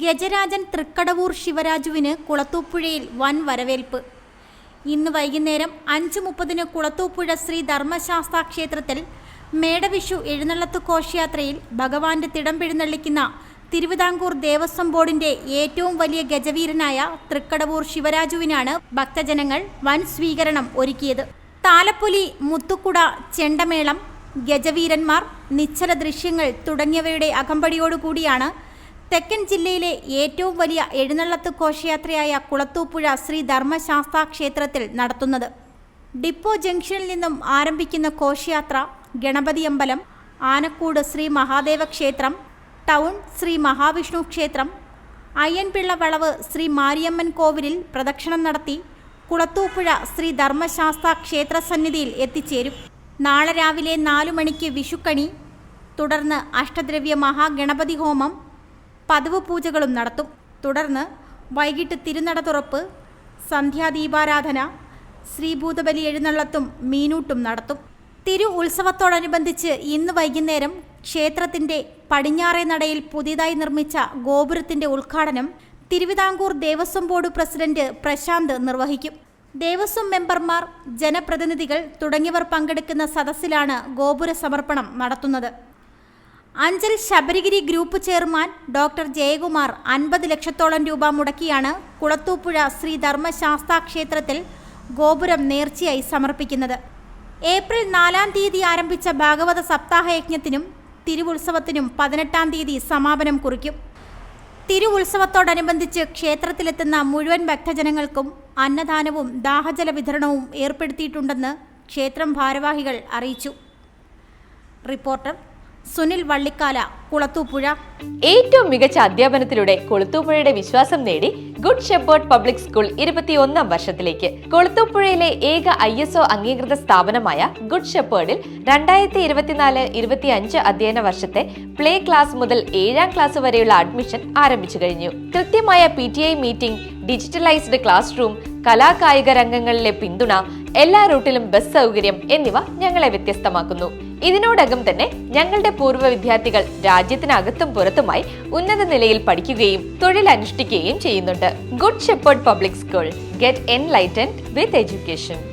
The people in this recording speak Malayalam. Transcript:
ഗജരാജൻ തൃക്കടവൂർ ശിവരാജുവിന് കുളത്തൂപ്പുഴയിൽ വൻ വരവേൽപ്പ്. ഇന്ന് വൈകുന്നേരം അഞ്ച് മുപ്പതിന് കുളത്തൂപ്പുഴ ശ്രീ ധർമ്മശാസ്താ ക്ഷേത്രത്തിൽ മേടവിഷു എഴുന്നള്ളത്ത് ഘോഷയാത്രയിൽ ഭഗവാന്റെ തിടമ്പെഴുന്നള്ളിക്കുന്ന തിരുവിതാംകൂർ ദേവസ്വം ബോർഡിന്റെ ഏറ്റവും വലിയ ഗജവീരനായ തൃക്കടവൂർ ശിവരാജുവിനാണ് ഭക്തജനങ്ങൾ വൻ സ്വീകരണം ഒരുക്കിയത്. താലപ്പൊലി മുത്തുക്കുട ചെണ്ടമേളം ഗജവീരന്മാർ നിശ്ചല ദൃശ്യങ്ങൾ തുടങ്ങിയവയുടെ അകമ്പടിയോടുകൂടിയാണ് തെക്കൻ ജില്ലയിലെ ഏറ്റവും വലിയ എഴുന്നള്ളത്ത് ഘോഷയാത്രയായ കുളത്തൂപ്പുഴ ശ്രീ ധർമ്മശാസ്താ ക്ഷേത്രത്തിൽ നടത്തുന്നത്. ഡിപ്പോ ജംഗ്ഷനിൽ നിന്നും ആരംഭിക്കുന്ന ഘോഷയാത്ര ഗണപതി അമ്പലം ആനക്കൂട് ശ്രീ മഹാദേവ ക്ഷേത്രം ടൗൺ ശ്രീ മഹാവിഷ്ണു ക്ഷേത്രം അയ്യൻപിള്ള വളവ് ശ്രീ മാരിയമ്മൻ കോവിലിൽ പ്രദക്ഷിണം നടത്തി കുളത്തൂപ്പുഴ ശ്രീ ധർമ്മശാസ്താ ക്ഷേത്ര സന്നിധിയിൽ എത്തിച്ചേരും. നാളെ രാവിലെ നാലു മണിക്ക് വിഷുക്കണി തുടർന്ന് അഷ്ടദ്രവ്യ മഹാഗണപതി ഹോമം പതിവ് പൂജകളും നടത്തും. തുടർന്ന് വൈകിട്ട് തിരുനട തുറപ്പ് സന്ധ്യാദീപാരാധന ശ്രീഭൂതബലി എഴുന്നള്ളത്തും മീനൂട്ടും നടത്തും. തിരു ഉത്സവത്തോടനുബന്ധിച്ച് ഇന്ന് വൈകുന്നേരം ക്ഷേത്രത്തിന്റെ പടിഞ്ഞാറേ നടയിൽ പുതിയതായി നിർമ്മിച്ച ഗോപുരത്തിന്റെ ഉദ്ഘാടനം തിരുവിതാംകൂർ ദേവസ്വം ബോർഡ് പ്രസിഡന്റ് പ്രശാന്ത് നിർവഹിക്കും. ദേവസ്വം മെമ്പർമാർ ജനപ്രതിനിധികൾ തുടങ്ങിയവർ പങ്കെടുക്കുന്ന സദസ്സിലാണ് ഗോപുര സമർപ്പണം നടത്തുന്നത്. Anchal Sabarigiri group chairman doctor Jayakumar അൻപത് ലക്ഷത്തോളം രൂപ മുടക്കിയാണ് കുളത്തൂപ്പുഴ ശ്രീ ക്ഷേത്രത്തിൽ ഗോപുരം നേർച്ചയായി സമർപ്പിക്കുന്നത്. ഏപ്രിൽ നാലാം തീയതി ആരംഭിച്ച ഭാഗവത സപ്താഹയജ്ഞത്തിനും തിരുവുത്സവത്തിനും പതിനെട്ടാം തീയതി സമാപനം കുറിക്കും. തിരുവുത്സവത്തോടനുബന്ധിച്ച് ക്ഷേത്രത്തിലെത്തുന്ന മുഴുവൻ ഭക്തജനങ്ങൾക്കും അന്നദാനവും ദാഹജല വിതരണവും ഏർപ്പെടുത്തിയിട്ടുണ്ടെന്ന് ക്ഷേത്രം ഭാരവാഹികൾ അറിയിച്ചു. റിപ്പോർട്ടർ സുനിൽ വള്ളിക്കാല കുളത്തൂപ്പുഴ. ഏറ്റവും മികച്ച അധ്യാപനത്തിലൂടെ കൊളുത്തൂപ്പുഴയുടെ വിശ്വാസം നേടി ഗുഡ് ഷെപ്പേർഡ് പബ്ലിക് സ്കൂൾ ഇരുപത്തിയൊന്നാം വർഷത്തിലേക്ക്. കൊളുത്തൂപ്പുഴയിലെ ഏക ഐ എസ് ഒ അംഗീകൃത സ്ഥാപനമായ ഗുഡ് ഷെപ്പേർഡിൽ രണ്ടായിരത്തി ഇരുപത്തിനാല് ഇരുപത്തി അഞ്ച് അധ്യയന വർഷത്തെ പ്ലേ ക്ലാസ് മുതൽ ഏഴാം ക്ലാസ് വരെയുള്ള അഡ്മിഷൻ ആരംഭിച്ചു കഴിഞ്ഞു. കൃത്യമായ P T I meeting digitalised classroom കലാകായിക രംഗങ്ങളിലെ പിന്തുണ എല്ലാ റൂട്ടിലും ബസ് സൗകര്യം എന്നിവ ഞങ്ങളെ വ്യത്യസ്തമാക്കുന്നു. ഇതിനോടകം തന്നെ ഞങ്ങളുടെ പൂർവ വിദ്യാർത്ഥികൾ രാജ്യത്തിനകത്തും പുറത്തുമായി ഉന്നത നിലയിൽ പഠിക്കുകയും തൊഴിൽ അനുഷ്ഠിക്കുകയും ചെയ്യുന്നുണ്ട്. Good shepherd public school get enlightened with education